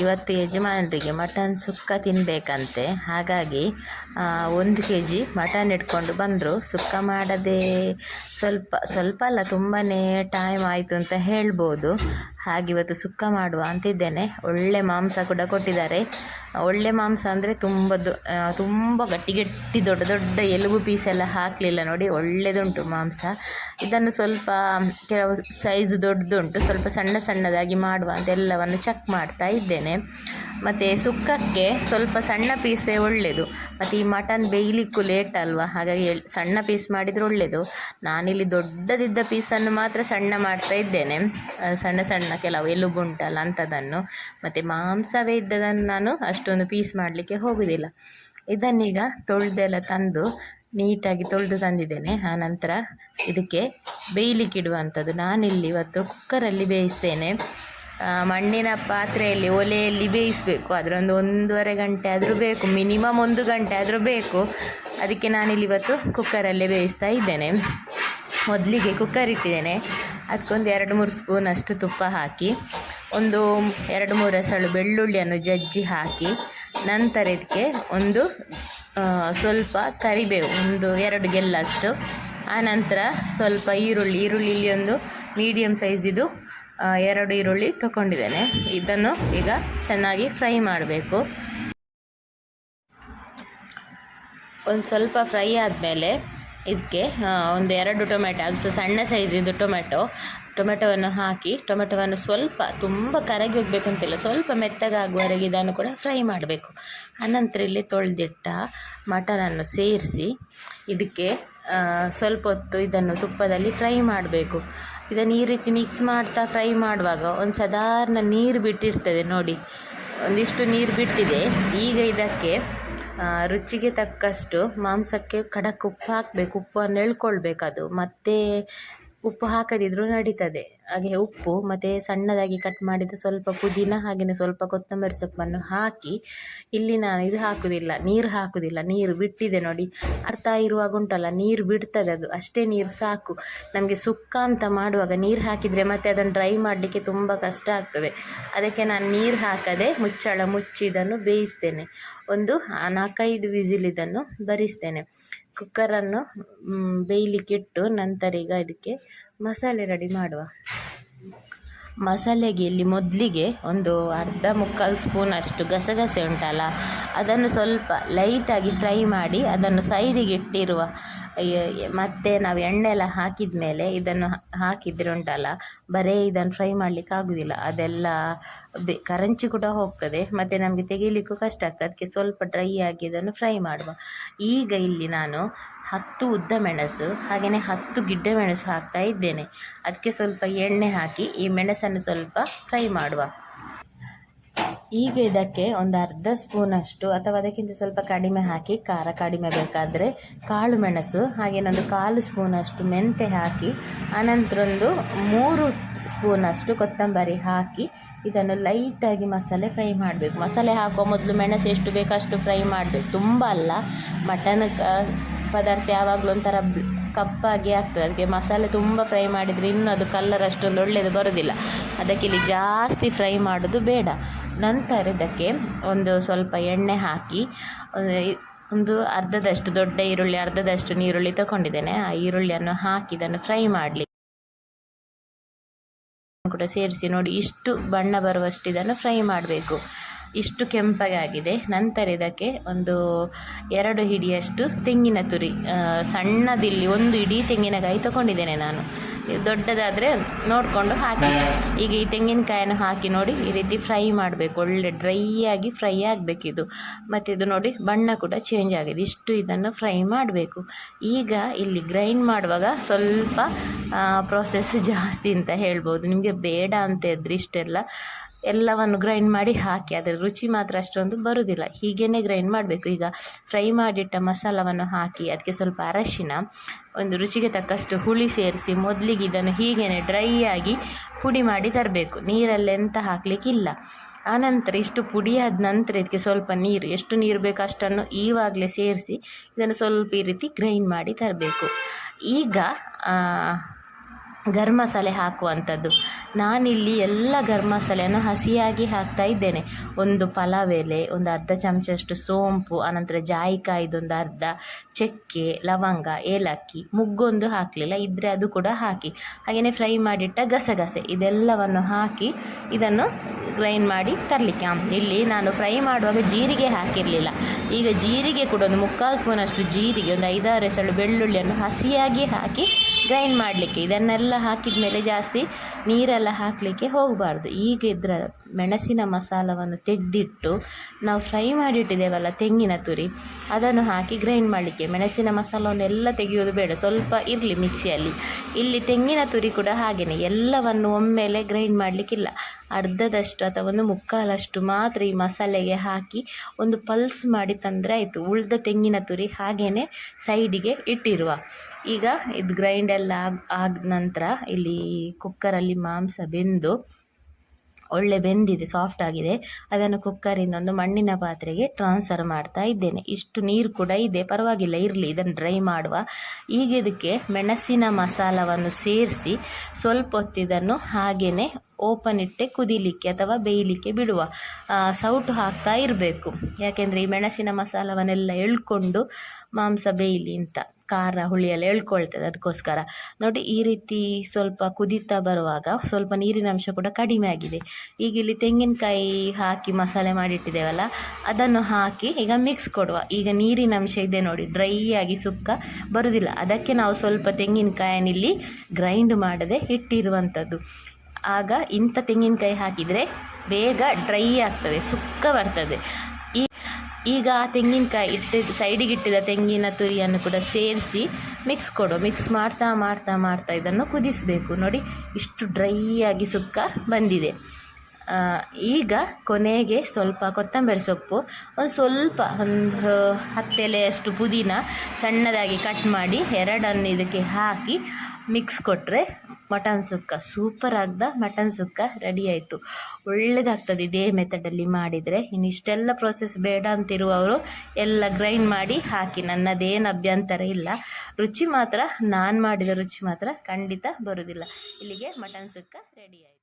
ಇವತ್ತು ಯಜಮಾನರಿಗೆ ಮಟನ್ ಸುಕ್ಕ ತಿನ್ನಬೇಕಂತೆ ಹಾಗಾಗಿ ಒಂದು ಕೆ ಜಿ ಮಟನ್ ಇಟ್ಕೊಂಡು ಬಂದರು. ಸುಕ್ಕ ಮಾಡದೆ ಸ್ವಲ್ಪ ಸ್ವಲ್ಪ ಅಲ್ಲ ತುಂಬಾ ಟೈಮ್ ಆಯಿತು ಅಂತ ಹೇಳ್ಬೋದು. ಹಾಗೆ ಇವತ್ತು ಸುಕ್ಕ ಮಾಡುವ ಅಂತಿದ್ದೇನೆ. ಒಳ್ಳೆ ಮಾಂಸ ಕೂಡ ಕೊಟ್ಟಿದ್ದಾರೆ. ಒಳ್ಳೆ ಮಾಂಸ ಅಂದರೆ ತುಂಬ ದೊ ತುಂಬ ಗಟ್ಟಿ ಗಟ್ಟಿ ದೊಡ್ಡ ದೊಡ್ಡ ಎಲುಬು ಪೀಸ್ ಎಲ್ಲ ಹಾಕಲಿಲ್ಲ ನೋಡಿ ಒಳ್ಳೆಯದುಂಟು ಮಾಂಸ. ಇದನ್ನು ಸ್ವಲ್ಪ ಕೆಲವು ಸೈಜ್ ದೊಡ್ಡದುಂಟು ಸ್ವಲ್ಪ ಸಣ್ಣ ಸಣ್ಣದಾಗಿ ಮಾಡುವ ಅಂತ ಎಲ್ಲವನ್ನು ಚೆಕ್ ಮಾಡ್ತಾ ಇದ್ದೇನೆ. ಮತ್ತು ಸುಕ್ಕಕ್ಕೆ ಸ್ವಲ್ಪ ಸಣ್ಣ ಪೀಸೇ ಒಳ್ಳೆಯದು ಮತ್ತು ಈ ಮಟನ್ ಬೇಯಲಿಕ್ಕೂ ಲೇಟ್ ಅಲ್ವಾ? ಹಾಗಾಗಿ ಸಣ್ಣ ಪೀಸ್ ಮಾಡಿದರೆ ಒಳ್ಳೆಯದು ನಾನಿಲ್ಲಿ ದೊಡ್ಡದಿದ್ದ ಪೀಸನ್ನು ಮಾತ್ರ ಸಣ್ಣ ಮಾಡ್ತಾ ಇದ್ದೇನೆ. ಸಣ್ಣ ಸಣ್ಣ ಸಣ್ಣ ಕೆಲವು ಎಲುಬುಂಟಲ್ಲ ಅಂಥದ್ದನ್ನು ಮತ್ತು ಮಾಂಸವೇ ಇದ್ದದನ್ನು ನಾನು ಅಷ್ಟೊಂದು ಪೀಸ್ ಮಾಡಲಿಕ್ಕೆ ಹೋಗುವುದಿಲ್ಲ ಇದನ್ನೀಗ ತೊಳೆದೆಲ್ಲ ತಂದು ನೀಟಾಗಿ ತೊಳೆದು ತಂದಿದ್ದೇನೆ. ಆನಂತರ ಇದಕ್ಕೆ ಬೇಯಲಿಕ್ಕಿಡುವಂಥದ್ದು ನಾನಿಲ್ಲಿ ಇವತ್ತು ಕುಕ್ಕರಲ್ಲಿ ಬೇಯಿಸ್ತೇನೆ. ಮಣ್ಣಿನ ಪಾತ್ರೆಯಲ್ಲಿ ಒಲೆಯಲ್ಲಿ ಬೇಯಿಸಬೇಕು. ಅದರೊಂದು ಒಂದೂವರೆ ಗಂಟೆ ಆದರೂ ಬೇಕು. ಮಿನಿಮಮ್ ಒಂದು ಗಂಟೆ ಆದರೂ ಬೇಕು. ಅದಕ್ಕೆ ನಾನಿಲ್ಲಿ ಇವತ್ತು ಕುಕ್ಕರಲ್ಲೇ ಬೇಯಿಸ್ತಾ ಇದ್ದೇನೆ. ಮೊದಲಿಗೆ ಕುಕ್ಕರ್ ಇಟ್ಟಿದ್ದೇನೆ. ಅದಕ್ಕೊಂದು ಎರಡು ಮೂರು ಸ್ಪೂನ್ ಅಷ್ಟು ತುಪ್ಪ ಹಾಕಿ, ಒಂದು ಎರಡು ಮೂರು ಎಸಳು ಬೆಳ್ಳುಳ್ಳಿಯನ್ನು ಜಜ್ಜಿ ಹಾಕಿ, ನಂತರ ಇದಕ್ಕೆ ಒಂದು ಸ್ವಲ್ಪ ಕರಿಬೇವು, ಒಂದು ಎರಡು ಗೆಲ್ಲಷ್ಟು. ಆನಂತರ ಸ್ವಲ್ಪ ಈರುಳ್ಳಿ ಈರುಳ್ಳಿ ಇಲ್ಲಿ ಒಂದು ಮೀಡಿಯಮ್ ಸೈಜಿದು ಎರಡು ಈರುಳ್ಳಿ ತಗೊಂಡಿದ್ದೇನೆ. ಇದನ್ನು ಈಗ ಚೆನ್ನಾಗಿ ಫ್ರೈ ಮಾಡಬೇಕು. ಒಂದು ಸ್ವಲ್ಪ ಫ್ರೈ ಆದಮೇಲೆ ಇದಕ್ಕೆ ಒಂದು ಎರಡು ಟೊಮೆಟೊ ಅದು ಸಣ್ಣ ಸೈಜಿಂದು ಟೊಮೆಟೊ ಟೊಮೆಟೊವನ್ನು ಹಾಕಿ ಟೊಮೆಟೊವನ್ನು ಸ್ವಲ್ಪ, ತುಂಬ ಕರಗಿ ಹೋಗಬೇಕಂತಿಲ್ಲ ಸ್ವಲ್ಪ ಮೆತ್ತಗಾಗುವವರೆಗೆ ಇದನ್ನು ಕೂಡ ಫ್ರೈ ಮಾಡಬೇಕು. ಆನಂತರ ಇಲ್ಲಿ ತೊಳೆದಿಟ್ಟ ಮಟನನ್ನು ಸೇರಿಸಿ, ಇದಕ್ಕೆ ಸ್ವಲ್ಪ ಹೊತ್ತು ಇದನ್ನು ತುಪ್ಪದಲ್ಲಿ ಫ್ರೈ ಮಾಡಬೇಕು. ಇದನ್ನು ಈ ರೀತಿ ಮಿಕ್ಸ್ ಮಾಡ್ತಾ ಫ್ರೈ ಮಾಡುವಾಗ ಒಂದು ಸಾಧಾರಣ ನೀರು ಬಿಟ್ಟಿರ್ತದೆ ನೋಡಿ. ಒಂದಿಷ್ಟು ನೀರು ಬಿಟ್ಟಿದೆ. ಈಗ ಇದಕ್ಕೆ ರುಚಿಗೆ ತಕ್ಕಷ್ಟು ಮಾಂಸಕ್ಕೆ ಖಡಕ್ ಉಪ್ಪು ಹಾಕಬೇಕು. ಉಪ್ಪನ್ನು ಎಳ್ಕೊಳ್ಬೇಕು ಅದು. ಮತ್ತೆ ಉಪ್ಪು ಹಾಕದಿದ್ರೂ ನಡೀತದೆ. ಹಾಗೆ ಉಪ್ಪು ಮತ್ತು ಸಣ್ಣದಾಗಿ ಕಟ್ ಮಾಡಿದ ಸ್ವಲ್ಪ ಪುದೀನ ಹಾಗೆಯೇ ಸ್ವಲ್ಪ ಕೊತ್ತಂಬರಿ ಸೊಪ್ಪನ್ನು ಹಾಕಿ ಇಲ್ಲಿ ನಾನು ಇದು ಹಾಕುವುದಿಲ್ಲ ನೀರು ಹಾಕುವುದಿಲ್ಲ ನೀರು ಬಿಟ್ಟಿದೆ ನೋಡಿ. ಅರ್ಥ ಇರುವಾಗ ಉಂಟಲ್ಲ, ನೀರು ಬಿಡ್ತದೆ ಅದು. ಅಷ್ಟೇ ನೀರು ಸಾಕು. ನಮಗೆ ಸುಕ್ಕ ಅಂತ ಮಾಡುವಾಗ ನೀರು ಹಾಕಿದರೆ ಮತ್ತೆ ಅದನ್ನು ಡ್ರೈ ಮಾಡಲಿಕ್ಕೆ ತುಂಬ ಕಷ್ಟ ಆಗ್ತದೆ. ಅದಕ್ಕೆ ನಾನು ನೀರು ಹಾಕದೆ ಮುಚ್ಚಳ ಮುಚ್ಚಿ ಇದನ್ನು ಬೇಯಿಸ್ತೇನೆ. ಒಂದು ನಾಲ್ಕೈದು ವಿಸಿಲ್ ಇದನ್ನು ಬರಿಸ್ತೇನೆ. ಕುಕ್ಕರನ್ನು ಬೇಯಲಿಕ್ಕೆ ಬೇಯಲಿಕ್ಕಿಟ್ಟು ನಂತರ ಈಗ ಇದಕ್ಕೆ ಮಸಾಲೆ ರೆಡಿ ಮಾಡುವ. ಮಸಾಲೆಗೆ ಇಲ್ಲಿ ಮೊದಲಿಗೆ ಒಂದು ಅರ್ಧ ಮುಕ್ಕಾಲು ಸ್ಪೂನ್ ಅಷ್ಟು ಗಸಗಸೆ ಉಂಟಲ್ಲ, ಅದನ್ನು ಸ್ವಲ್ಪ ಲೈಟಾಗಿ ಫ್ರೈ ಮಾಡಿ ಅದನ್ನು ಸೈಡಿಗೆ ಇಟ್ಟಿರುವ. ಮತ್ತೆ ನಾವು ಎಣ್ಣೆ ಎಲ್ಲ ಹಾಕಿದ ಮೇಲೆ ಇದನ್ನು ಹಾಕಿದರೆ ಉಂಟಲ್ಲ, ಬರೀ ಇದನ್ನು ಫ್ರೈ ಮಾಡಲಿಕ್ಕೆ ಆಗೋದಿಲ್ಲ. ಅದೆಲ್ಲ ಬೆ, ಕರಂಚಿ ಕೂಡ ಹೋಗ್ತದೆ, ಮತ್ತು ನಮಗೆ ತೆಗೀಲಿಕ್ಕೂ ಕಷ್ಟ ಆಗ್ತದೆ. ಅದಕ್ಕೆ ಸ್ವಲ್ಪ ಡ್ರೈ ಆಗಿ ಇದನ್ನು ಫ್ರೈ ಮಾಡುವ. ಈಗ ಇಲ್ಲಿ ನಾನು ಹತ್ತು ಉದ್ದ ಮೆಣಸು ಹಾಗೆಯೇ ಹತ್ತು ಗಿಡ್ಡ ಮೆಣಸು ಹಾಕ್ತಾ ಇದ್ದೇನೆ. ಅದಕ್ಕೆ ಸ್ವಲ್ಪ ಎಣ್ಣೆ ಹಾಕಿ ಈ ಮೆಣಸನ್ನು ಸ್ವಲ್ಪ ಫ್ರೈ ಮಾಡುವ. ಈಗ ಇದಕ್ಕೆ ಒಂದು ಅರ್ಧ ಸ್ಪೂನಷ್ಟು ಅಥವಾ ಅದಕ್ಕಿಂತ ಸ್ವಲ್ಪ ಕಡಿಮೆ ಹಾಕಿ, ಖಾರ ಕಡಿಮೆ ಬೇಕಾದರೆ ಕಾಳು ಮೆಣಸು ಹಾಗೇನೊಂದು ಕಾಲು ಸ್ಪೂನಷ್ಟು ಮೆಂತೆ ಹಾಕಿ ಆನಂತರ ಒಂದು ಮೂರು ಸ್ಪೂನಷ್ಟು ಕೊತ್ತಂಬರಿ ಹಾಕಿ ಇದನ್ನು ಲೈಟಾಗಿ ಮಸಾಲೆ ಫ್ರೈ ಮಾಡಬೇಕು. ಮಸಾಲೆ ಹಾಕುವ ಮೊದಲು ಮೆಣಸು ಎಷ್ಟು ಬೇಕೋ ಅಷ್ಟು ಫ್ರೈ ಮಾಡಬೇಕು. ತುಂಬ ಅಲ್ಲ, ಮಟನ್ ಪದಾರ್ಥ ಯಾವಾಗಲೂ ಒಂಥರ ಕಪ್ಪಾಗಿ ಆಗ್ತದೆ. ಅದಕ್ಕೆ ಮಸಾಲೆ ತುಂಬ ಫ್ರೈ ಮಾಡಿದರೆ ಇನ್ನೂ ಅದು ಕಲ್ಲರ್ ಅಷ್ಟೊಂದು ಒಳ್ಳೆಯದು ಬರೋದಿಲ್ಲ. ಅದಕ್ಕೆ ಇಲ್ಲಿ ಜಾಸ್ತಿ ಫ್ರೈ ಮಾಡೋದು ಬೇಡ. ನಂತರ ಇದಕ್ಕೆ ಒಂದು ಸ್ವಲ್ಪ ಎಣ್ಣೆ ಹಾಕಿ, ಒಂದು ಅರ್ಧದಷ್ಟು ದೊಡ್ಡ ಈರುಳ್ಳಿ, ಅರ್ಧದಷ್ಟು ನೀರುಳ್ಳಿ ತಗೊಂಡಿದ್ದೇನೆ. ಆ ಈರುಳ್ಳಿಯನ್ನು ಹಾಕಿ ಇದನ್ನು ಫ್ರೈ ಮಾಡಲಿ. ಕೂಡ ಸೇರಿಸಿ ನೋಡಿ, ಇಷ್ಟು ಬಣ್ಣ ಬರುವಷ್ಟು ಇದನ್ನು ಫ್ರೈ ಮಾಡಬೇಕು. ಇಷ್ಟು ಕೆಂಪಗೆ ಆಗಿದೆ ನಂತರ ಇದಕ್ಕೆ ಒಂದು ಎರಡು ಹಿಡಿಯಷ್ಟು ತೆಂಗಿನ ತುರಿ ಸಣ್ಣದಿಲ್ಲಿ ಒಂದು ಇಡೀ ತೆಂಗಿನಕಾಯಿ ತಗೊಂಡಿದ್ದೇನೆ ನಾನು. ದೊಡ್ಡದಾದರೆ ನೋಡಿಕೊಂಡು ಹಾಕಿ. ಈಗ ಈ ತೆಂಗಿನಕಾಯನ್ನು ಹಾಕಿ ನೋಡಿ, ಈ ರೀತಿ ಫ್ರೈ ಮಾಡಬೇಕು. ಒಳ್ಳೆ ಡ್ರೈ ಆಗಿ ಫ್ರೈ ಆಗಬೇಕಿದು ಮತ್ತು ಇದು ನೋಡಿ, ಬಣ್ಣ ಕೂಡ ಚೇಂಜ್ ಆಗಿದೆ. ಇಷ್ಟು ಇದನ್ನು ಫ್ರೈ ಮಾಡಬೇಕು. ಈಗ ಇಲ್ಲಿ ಗ್ರೈಂಡ್ ಮಾಡುವಾಗ ಸ್ವಲ್ಪ ಪ್ರೊಸೆಸ್ ಜಾಸ್ತಿ ಅಂತ ಹೇಳ್ಬೋದು. ನಿಮಗೆ ಬೇಡ ಅಂತ ಇದ್ರೆ ಇಷ್ಟೆಲ್ಲ. ಎಲ್ಲವನ್ನು ಗ್ರೈಂಡ್ ಮಾಡಿ ಹಾಕಿ ಅದರ ರುಚಿ ಮಾತ್ರ ಅಷ್ಟೊಂದು ಬರುವುದಿಲ್ಲ ಹೀಗೇ ಗ್ರೈಂಡ್ ಮಾಡಬೇಕು. ಈಗ ಫ್ರೈ ಮಾಡಿಟ್ಟ ಮಸಾಲವನ್ನು ಹಾಕಿ ಅದಕ್ಕೆ ಸ್ವಲ್ಪ ಅರಶಿನ, ಒಂದು ರುಚಿಗೆ ತಕ್ಕಷ್ಟು ಹುಳಿ ಸೇರಿಸಿ, ಮೊದಲಿಗೆ ಇದನ್ನು ಹೀಗೇ ಡ್ರೈ ಆಗಿ ಪುಡಿ ಮಾಡಿ ತರಬೇಕು. ನೀರಲ್ಲಿ ಎಂತ ಹಾಕಲಿಕ್ಕಿಲ್ಲ. ಆನಂತರ ಇಷ್ಟು ಪುಡಿಯಾದ ನಂತರ ಇದಕ್ಕೆ ಸ್ವಲ್ಪ ನೀರು, ಎಷ್ಟು ನೀರು ಬೇಕು ಅಷ್ಟನ್ನು ಈವಾಗಲೇ ಸೇರಿಸಿ ಇದನ್ನು ಸ್ವಲ್ಪ ಈ ರೀತಿ ಗ್ರೈಂಡ್ ಮಾಡಿ ತರಬೇಕು. ಈಗ ಗರಂ ಮಸಾಲೆ ಹಾಕುವಂಥದ್ದು. ನಾನಿಲ್ಲಿ ಎಲ್ಲ ಗರಂ ಮಸಾಲೆಯನ್ನು ಹಸಿಯಾಗಿ ಹಾಕ್ತಾ ಇದ್ದೇನೆ. ಒಂದು ಪಲಾವ್ ಎಲೆ, ಒಂದು ಅರ್ಧ ಚಮಚಷ್ಟು ಸೋಂಪು, ಆನಂತರ ಜಾಯಿಕಾಯಿದೊಂದು ಅರ್ಧ ಚಕ್ಕೆ, ಲವಂಗ, ಏಲಕ್ಕಿ, ಮುಗ್ಗೊಂದು ಹಾಕಲಿಲ್ಲ ಇದ್ದರೆ ಅದು ಕೂಡ ಹಾಕಿ. ಹಾಗೆಯೇ ಫ್ರೈ ಮಾಡಿಟ್ಟ ಗಸಗಸೆ, ಇದೆಲ್ಲವನ್ನು ಹಾಕಿ ಇದನ್ನು ಗ್ರೈಂಡ್ ಮಾಡಿ ತರಲಿಕ್ಕೆ. ಇಲ್ಲಿ ನಾನು ಫ್ರೈ ಮಾಡುವಾಗ ಜೀರಿಗೆ ಹಾಕಿರಲಿಲ್ಲ. ಈಗ ಜೀರಿಗೆ ಕೂಡ ಒಂದು ಮುಕ್ಕಾಲು ಸ್ಪೂನಷ್ಟು ಜೀರಿಗೆ, ಒಂದು ಐದಾರು ಎಸಳು ಬೆಳ್ಳುಳ್ಳಿಯನ್ನು ಹಸಿಯಾಗಿ ಹಾಕಿ ಗ್ರೈಂಡ್ ಮಾಡಲಿಕ್ಕೆ. ಇದನ್ನೆಲ್ಲ ಹಾಕಿದ ಮೇಲೆ ಜಾಸ್ತಿ ನೀರೆಲ್ಲ ಹಾಕಲಿಕ್ಕೆ ಹೋಗಬಾರ್ದು. ಈಗ ಇದರ ಮೆಣಸಿನ ಮಸಾಲವನ್ನು ತೆಗೆದಿಟ್ಟು ನಾವು ಫ್ರೈ ಮಾಡಿಟ್ಟಿದ್ದೇವಲ್ಲ ತೆಂಗಿನ ತುರಿ, ಅದನ್ನು ಹಾಕಿ ಗ್ರೈಂಡ್ ಮಾಡಲಿಕ್ಕೆ. ಮೆಣಸಿನ ಮಸಾಲವನ್ನೆಲ್ಲ ತೆಗೆಯೋದು ಬೇಡ. ಸ್ವಲ್ಪ ಇರಲಿ ಮಿಕ್ಸಿಯಲ್ಲಿ. ಇಲ್ಲಿ ತೆಂಗಿನ ತುರಿ ಕೂಡ ಹಾಗೆಯೇ ಎಲ್ಲವನ್ನು ಒಮ್ಮೆಲೆ ಗ್ರೈಂಡ್ ಮಾಡಲಿಕ್ಕಿಲ್ಲ. ಅರ್ಧದಷ್ಟು ಅಥವಾ ಒಂದು ಮುಕ್ಕಾಲಷ್ಟು ಮಾತ್ರ ಈ ಮಸಾಲೆಗೆ ಹಾಕಿ ಒಂದು ಪಲ್ಸ್ ಮಾಡಿ ತಂದರೆ ಆಯಿತು. ಉಳಿದ ತೆಂಗಿನ ತುರಿ ಹಾಗೆಯೇ ಸೈಡಿಗೆ ಇಟ್ಟಿರುವ. ಈಗ ಇದು ಗ್ರೈಂಡ್ ಎಲ್ಲ ಆಗ ಆದ ನಂತರ ಇಲ್ಲಿ ಕುಕ್ಕರಲ್ಲಿ ಮಾಂಸ ಬೆಂದು ಒಳ್ಳೆ ಬೆಂದಿದೆ ಸಾಫ್ಟ್ ಆಗಿದೆ. ಅದನ್ನು ಕುಕ್ಕರಿಂದ ಒಂದು ಮಣ್ಣಿನ ಪಾತ್ರೆಗೆ ಟ್ರಾನ್ಸ್ಫರ್ ಮಾಡ್ತಾ ಇದ್ದೇನೆ. ಇಷ್ಟು ನೀರು ಕೂಡ ಇದೆ, ಪರವಾಗಿಲ್ಲ, ಇರಲಿ, ಇದನ್ನು ಡ್ರೈ ಮಾಡುವ. ಈಗ ಇದಕ್ಕೆ ಮೆಣಸಿನ ಮಸಾಲವನ್ನು ಸೇರಿಸಿ ಸ್ವಲ್ಪ ಹೊತ್ತಿದನ್ನು ಹಾಗೆಯೇ ಓಪನ್ ಇಟ್ಟೆ ಕುದಿಲಿಕ್ಕೆ ಅಥವಾ ಬೇಯಲಿಕ್ಕೆ ಬಿಡುವ. ಸೌಟು ಹಾಕ್ತಾ ಇರಬೇಕು. ಯಾಕೆಂದರೆ ಈ ಮೆಣಸಿನ ಮಸಾಲವನ್ನೆಲ್ಲ ಎಳ್ಕೊಂಡು ಮಾಂಸ ಬೇಯಲಿ ಅಂತ. ಖಾರ ಹುಳಿಯೆಲ್ಲ ಎಳ್ಕೊಳ್ತದೆ ಅದಕ್ಕೋಸ್ಕರ. ನೋಡಿ, ಈ ರೀತಿ ಸ್ವಲ್ಪ ಕುದೀತಾ ಬರುವಾಗ ಸ್ವಲ್ಪ ನೀರಿನ ಅಂಶ ಕೂಡ ಕಡಿಮೆ ಆಗಿದೆ. ಈಗ ಇಲ್ಲಿ ತೆಂಗಿನಕಾಯಿ ಹಾಕಿ ಮಸಾಲೆ ಮಾಡಿಟ್ಟಿದ್ದೇವಲ್ಲ, ಅದನ್ನು ಹಾಕಿ ಈಗ ಮಿಕ್ಸ್ ಕೊಡುವ. ಈಗ ನೀರಿನ ಅಂಶ ಇದೆ ನೋಡಿ ಡ್ರೈ ಆಗಿ ಸುಕ್ಕ ಬರುವುದಿಲ್ಲ. ಅದಕ್ಕೆ ನಾವು ಸ್ವಲ್ಪ ತೆಂಗಿನಕಾಯನ್ನಿಲ್ಲಿ ಗ್ರೈಂಡ್ ಮಾಡದೆ ಇಟ್ಟಿರುವಂಥದ್ದು. ಆಗ ಇಂಥ ತೆಂಗಿನಕಾಯಿ ಹಾಕಿದರೆ ಬೇಗ ಡ್ರೈ ಆಗ್ತದೆ, ಸುಕ್ಕ ಬರ್ತದೆ. ಈಗ ಆ ತೆಂಗಿನಕಾಯಿ ಇಟ್ಟಿದ್ದ ಸೈಡಿಗೆ ತೆಂಗಿನ ತುರಿಯನ್ನು ಕೂಡ ಸೇರಿಸಿ ಮಿಕ್ಸ್ ಕೊಡು. ಮಿಕ್ಸ್ ಮಾಡ್ತಾ ಮಾಡ್ತಾ ಮಾಡ್ತಾ ಇದನ್ನು ಕುದಿಸಬೇಕು. ನೋಡಿ, ಇಷ್ಟು ಡ್ರೈ ಆಗಿ ಸುಕ್ಕ ಬಂದಿದೆ. ಈಗ ಕೊನೆಗೆ ಸ್ವಲ್ಪ ಕೊತ್ತಂಬರಿ ಸೊಪ್ಪು, ಒಂದು ಸ್ವಲ್ಪ ಒಂದು ಹತ್ತೆಲೆಯಷ್ಟು ಪುದೀನ ಸಣ್ಣದಾಗಿ ಕಟ್ ಮಾಡಿ ಎರಡನ್ನು ಇದಕ್ಕೆ ಹಾಕಿ ಮಿಕ್ಸ್ ಕೊಟ್ಟರೆ ಮಟನ್ ಸುಕ್ಕ ಸೂಪರ್ ಆಗ್ದ ಮಟನ್ ಸುಕ್ಕ ರೆಡಿ ಆಯಿತು. ಒಳ್ಳೇದಾಗ್ತದೆ ಇದೇ ಮೆಥಡಲ್ಲಿ ಮಾಡಿದರೆ. ಇನ್ನು ಇಷ್ಟೆಲ್ಲ ಪ್ರೊಸೆಸ್ ಬೇಡ ಅಂತಿರುವವರು ಎಲ್ಲ ಗ್ರೈಂಡ್ ಮಾಡಿ ಹಾಕಿ. ನನ್ನದೇನು ಅಭ್ಯಂತರ ಇಲ್ಲ. ರುಚಿ ಮಾತ್ರ, ನಾನು ಮಾಡಿದ ರುಚಿ ಮಾತ್ರ ಖಂಡಿತ ಬರೋದಿಲ್ಲ. ಇಲ್ಲಿಗೆ ಮಟನ್ ಸುಕ್ಕ ರೆಡಿ ಆಯಿತು.